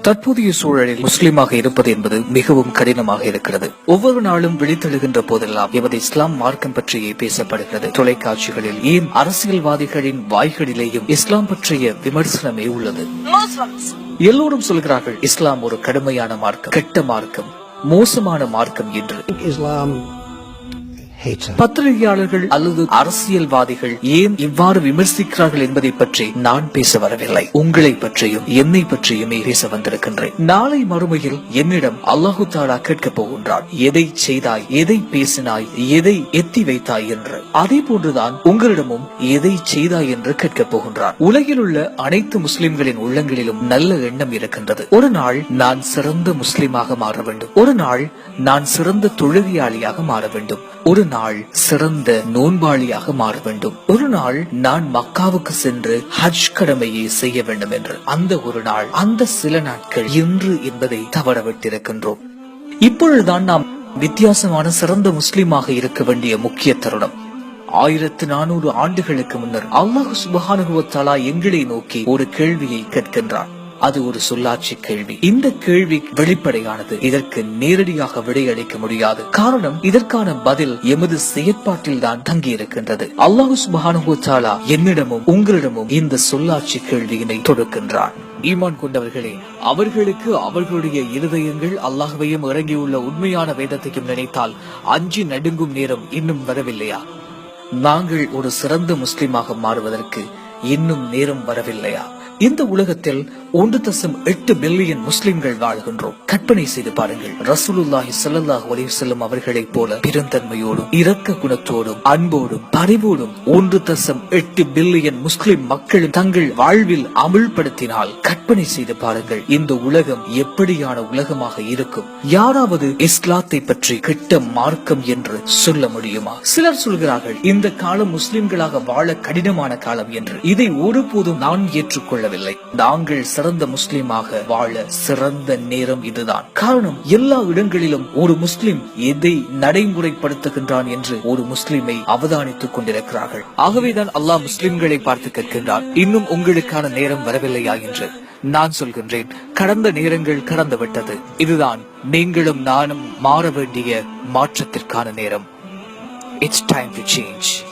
தற்போதைய சூழலில் முஸ்லிமாக இருப்பது என்பது மிகவும் கடினமாக இருக்கிறது. ஒவ்வொரு நாளும் விழித்தெழுகின்ற போதெல்லாம் எமது இஸ்லாம் மார்க்கம் பற்றியே பேசப்படுகிறது. தொலைக்காட்சிகளில் ஏன் அரசியல்வாதிகளின் வாய்களிலேயும் இஸ்லாம் பற்றிய விமர்சனமே உள்ளது? எல்லோரும் சொல்கிறார்கள் இஸ்லாம் ஒரு கடுமையான மார்க்கம் கெட்ட மார்க்கம் மோசமான மார்க்கம் என்று. இஸ்லாம். பத்திரிகையாளர்கள் அல்லது அரசியல்வாதிகள் ஏன் இவ்வாறு விமர்சிக்கிறார்கள் என்பதை பற்றி நான் பேச வரவில்லை. உங்களை பற்றியும் என்னை பற்றியுமே பேச வந்திருக்கின்றேன். நாளை மறுமையில் என்னிடம் அல்லாஹு தாலா கேட்கப் போகின்றான். எதை செய்தாய் எதை பேசினாய் எதை எத்தி வைத்தாய் என்று. அதே போன்றுதான் உங்களிடமும் எதை செய்தாய் என்று கேட்கப் போகின்றான். உலகில் உள்ள அனைத்து முஸ்லிம்களின் உள்ளங்களிலும் நல்ல எண்ணம் இருக்கின்றது. ஒரு நாள் நான் சிறந்த முஸ்லிமாக மாற வேண்டும். ஒரு நாள் நான் சிறந்த தொழுகையாளியாக மாற வேண்டும். ஒரு நாள் சிறந்த நோன்பாளியாக மாற வேண்டும். ஒரு நாள் நான் மக்காவுக்கு சென்று ஹஜ் கடமையை செய்ய வேண்டும் என்று. அந்த ஒரு நாள் அந்த சில நாட்கள் இன்று என்பதை தவறவிட்டிருக்கின்றோம். இப்பொழுதுதான் நாம் வித்தியாசமான சிறந்த முஸ்லிமாக இருக்க வேண்டிய முக்கிய தருணம். ஆயிரத்து நானூறு ஆண்டுகளுக்கு முன்னர் அல்லாஹு சுபஹானுகுவத்தாலா எங்களை நோக்கி ஒரு கேள்வியை கேட்கின்றான். அது ஒரு சொல்லாட்சி கேள்வி. இந்த கேள்வி வெளிப்படையானது. இதற்கு நேரடியாக விடையளிக்க முடியாது. காரணம் இதற்கான பதில் எமது செயற்பாட்டில் தான் தங்கி இருக்கின்றது அல்லாஹு சுபானுகோச்சாலா என்னிடமும் உங்களிடமும் இந்த சொல்லாட்சி கேள்வியினை தொடுக்கின்றான். ஈமான் கொண்டவர்களே அவர்களுக்கு அவர்களுடைய இருதயங்கள் அல்லாஹ்வையும் இறங்கியுள்ள உண்மையான வேதத்தையும் நினைத்தால் அஞ்சி நடுங்கும் நேரம் இன்னும் வரவில்லையா? நாங்கள் ஒரு சிறந்த முஸ்லிமாக மாறுவதற்கு இன்னும் நேரம் வரவில்லையா? இந்த உலகத்தில் ஒன்று தசம் எட்டு பில்லியன் முஸ்லிம்கள் வாழ்கின்றோம். கற்பனை செய்து பாருங்கள். ரசூலுல்லாஹி சல்லாஹ் அலைஹி செல்லும் அவர்களைப் போல பெருந்தன்மையோடும் இரக்க குணத்தோடும் அன்போடும் பரிவோடும் ஒன்று தசம் எட்டு பில்லியன் முஸ்லிம் மக்கள் தங்கள் வாழ்வில் அமுல்படுத்தினால் கற்பனை செய்து பாருங்கள். இந்த உலகம் எப்படியான உலகமாக இருக்கும்? யாராவது இஸ்லாத்தை பற்றி கிட்ட மார்க்கம் என்று சொல்ல முடியுமா? சிலர் சொல்கிறார்கள் இந்த காலம் முஸ்லிம்களாக வாழ கடினமான காலம் என்று. இதை ஒருபோதும் நான் ஏற்றுக்கொள்ளவில்லை நாங்கள் சிறந்த முஸ்லீமாக வாழ சிறந்த நேரம் இதுதான். காரணம் எல்லா இடங்களிலும் ஒரு முஸ்லிம் எதை நடைமுறைப்படுத்துகின்றான் என்று ஒரு முஸ்லிமை அவதானித்துக் கொண்டிருக்கிறார்கள். ஆகவேதான் அல்லாஹ் முஸ்லிம்களை பார்த்து கேட்கின்றான் இன்னும் உங்களுக்கான நேரம் வரவில்லையா? என்று. நான் சொல்கின்றேன் கடந்த நேரங்கள் கடந்து விட்டது. இதுதான் நீங்களும் நானும் மாற வேண்டிய மாற்றத்திற்கான நேரம். It's time to change